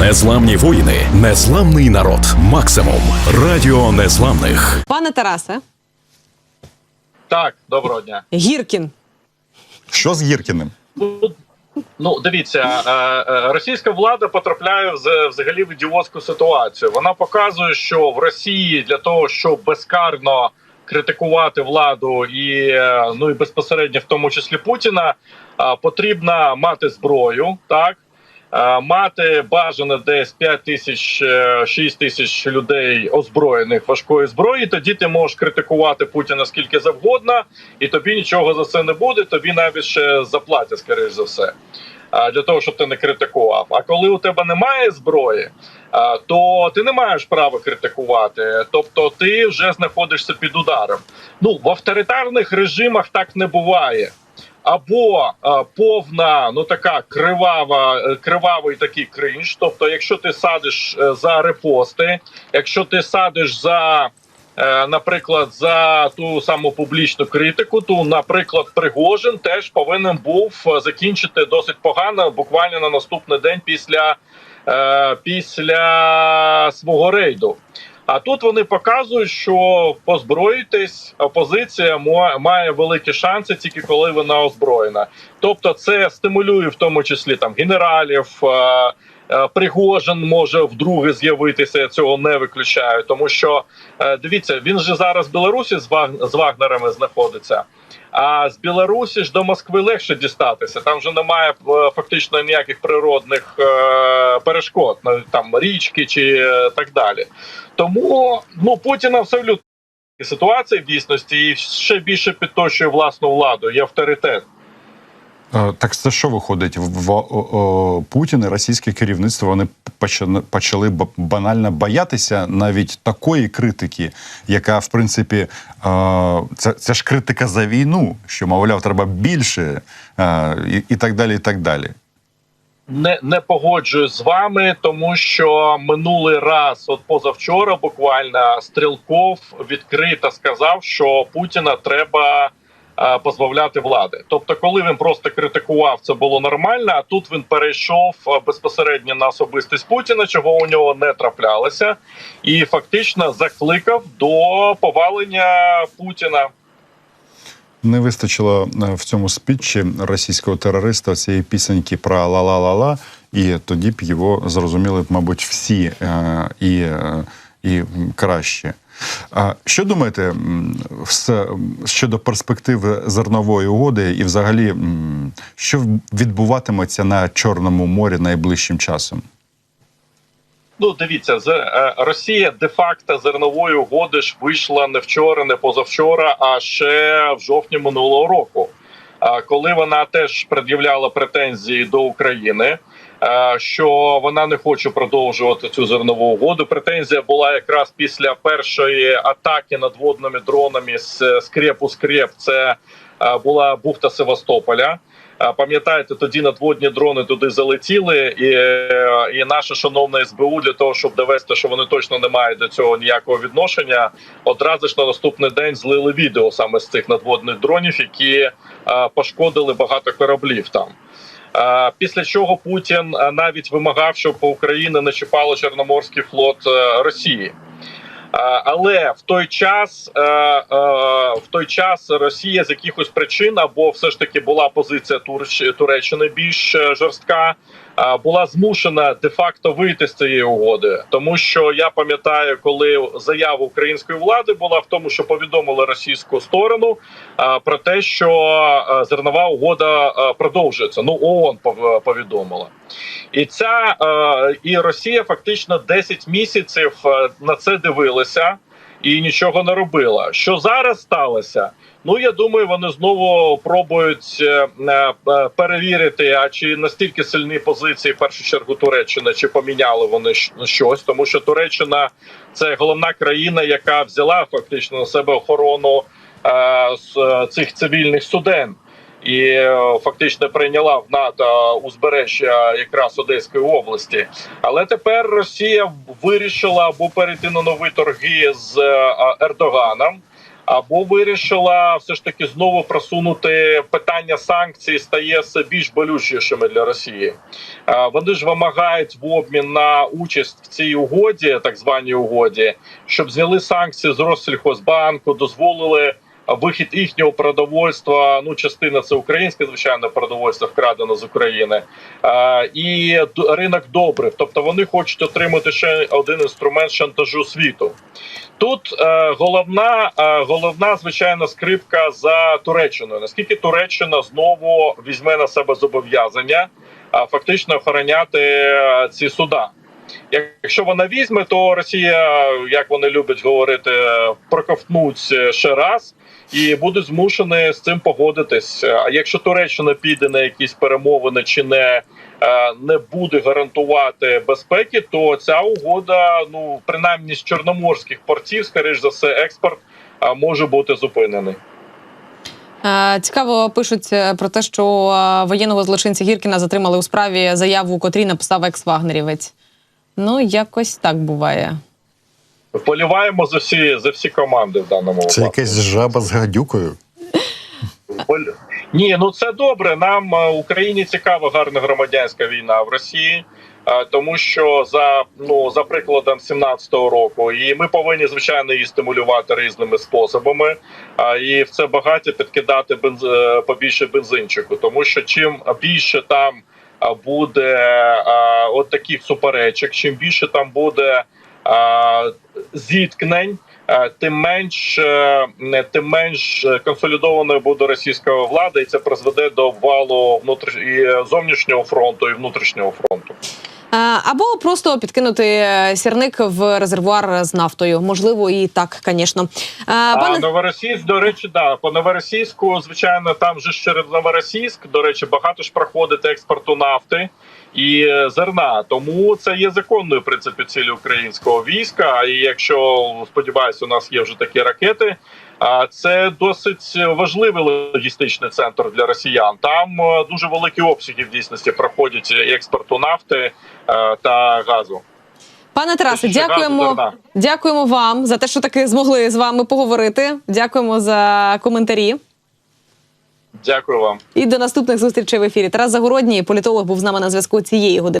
Незламні воїни, незламний народ. Максимум. Радіо незламних. Пане Тарасе, Так, доброго дня. Гіркін. Що з Гіркіним? Ну, дивіться, е, е, російська влада потрапляє взагалі в ідіотську ситуацію. Вона показує, що в Росії для того, щоб безкарно критикувати владу і е, ну і безпосередньо в тому числі Путіна, потрібно мати зброю, так. Е, Мати бажано десь 5 тисяч, е, 6 тисяч людей озброєних важкої зброї. Тоді ти можеш критикувати Путіна скільки завгодно, і тобі нічого за це не буде. Тобі навіть ще заплатять, скоріш за все. Для того щоб ти не критикував. А коли у тебе немає зброї, то ти не маєш права критикувати. Тобто, ти вже знаходишся під ударом. Ну в авторитарних режимах так не буває. Або а, повна, ну така кривава, е, кривавий такий кринж. Тобто, якщо ти садиш е, за репости, якщо ти садиш за, е, наприклад, за ту саму публічну критику, то, наприклад, Пригожин теж повинен був е, закінчити досить погано, буквально на наступний день після, е, після свого рейду. А тут вони показують, що позброїтесь, опозиція має великі шанси тільки коли вона озброєна. Тобто, це стимулює в тому числі там генералів. Е, Пригожин може вдруге з'явитися. Я цього не виключаю, тому що е, дивіться, він же зараз в Білорусі з Ваг- Вагнерами знаходиться. А з Білорусі ж до Москви легше дістатися. Там вже немає е, фактично ніяких природних перешкод, навіть там річки чи так далі. Тому ну Путін абсолютно ситуація в дійсності і ще більше підточує власну владу і авторитет. Е, Так це що виходить? В, Путін і російське керівництво вони почали, банально боятися навіть такої критики, яка в принципі е, це, це ж критика за війну, що мовляв, треба більше е, і, і так далі. І так далі. Не, не погоджуюсь з вами, тому що минулий раз, от позавчора, буквально Стрілков відкрито сказав, що Путіна треба позбавляти влади. Тобто, коли він просто критикував, це було нормально. А тут він перейшов е, безпосередньо на особистість Путіна, чого у нього не траплялося, і фактично закликав до повалення Путіна. Не вистачило е, в цьому спічі російського терориста цієї пісеньки про ла-ла-ла-ла, і тоді б його зрозуміли мабуть, всі е, і, е, і краще. А що думаєте щодо перспективи зернової угоди, і взагалі, що відбуватиметься на Чорному морі найближчим часом? Ну, дивіться, е, Росія де-факто зернової угоди ж вийшла не вчора, не позавчора, а ще в жовтні минулого року. Коли вона теж пред'являла претензії до України, що вона не хоче продовжувати цю зернову угоду. Претензія була якраз після першої атаки надводними дронами з скрепу скреп. Це е, була бухта Севастополя. Пам'ятаєте, тоді надводні дрони туди залетіли, і, е, і наше шановне СБУ для того, щоб довести, що вони точно не мають до цього ніякого відношення, одразу ж на наступний день злили відео саме з цих надводних дронів, які е, пошкодили багато кораблів там. Після чого Путін навіть вимагав, щоб Україна не чіпала Чорноморський флот е, Росії. Але в той час е, е, в той час Росія з якихось причин або все ж таки була позиція Туреччини більш е, жорстка, була змушена де-факто вийти з цієї угоди, тому що я пам'ятаю, коли заява української влади була в тому, що повідомили російську сторону про те, що зернова угода продовжується. Ну ООН пов- повідомила. І ця е, і Росія фактично 10 місяців е, на це дивилася і нічого не робила. Що зараз сталося? Ну я думаю, вони знову пробують е, перевірити, а чи настільки сильні позиції в першу чергу Туреччини, чи поміняли вони щось, тому що Туреччина це головна країна, яка взяла фактично на себе охорону з цих цивільних суден і е, фактично прийняла в НАТО узбережжя якраз Одеської області. Але тепер Росія вирішила або перейти на нові торги з е, Ердоганом. або вирішила все ж таки знову просунути питання санкцій, стає все більш болючішими для Росії. Е, Вони ж вимагають в обмін на участь в цій угоді, так званій угоді, щоб зняли санкції з Россельхозбанку, дозволили вихід їхнього продовольства. Ну, частина це українське, звичайно, продовольство вкрадено з України, і ринок добрив. Тобто вони хочуть отримати ще один інструмент шантажу світу. Тут е, головна, е, головна звичайно скрипка за Туреччиною. Наскільки Туреччина знову візьме на себе зобов'язання фактично охороняти е, ці суда? Якщо вона візьме, то Росія, як вони люблять говорити, проковтнуть ще раз і будуть змушені з цим погодитись. А якщо Туреччина піде на якісь перемовини чи не, е, не буде гарантувати безпеки, то ця угода, ну принаймні з чорноморських портів, скоріш за все, експорт е, може бути зупинений. Е, Цікаво пишуть е, про те, що е, воєнного злочинця Гіркіна затримали у справі заяву, котрій написав екс-вагнерівець. Ну, якось так буває. Поліваємо за всі за всі команди в даному Це випадку. якась жаба з гадюкою. Ні, ну це добре. Нам е, Україні цікава гарна громадянська війна в Росії, е, тому що за ну за прикладом 17-го року, і ми повинні звичайно її стимулювати різними способами. І в це багаття підкидати бенз... е, побільше бензинчику, тому що чим більше там буде от таких суперечок, чим більше там буде зіткнень. е, Тим менш, е, тим менш консолідованою буде російська влада, і це призведе до обвалу внутрі... і е, зовнішнього фронту і внутрішнього фронту. Е, Або просто підкинути сірник в резервуар з нафтою. Можливо, і так, звісно. А Новоросійськ, до речі, да по новоросійську, звичайно, там же через Новоросійськ, до речі, багато ж проходить експорту нафти і е, зерна. Тому це є законною в принципі цілі українського війська. І якщо сподіваюся, у нас є вже такі ракети. А це досить важливий логістичний центр для росіян. Там е, дуже великі обсяги в дійсності проходять експорту нафти е, та газу. Пане Тарасе, дякуємо. Дякуємо вам за те, що таки змогли з вами поговорити. Дякуємо за коментарі. Дякую вам. І до наступних зустрічей в ефірі. Тарас Загородній, політолог, був з нами на зв'язку цієї години.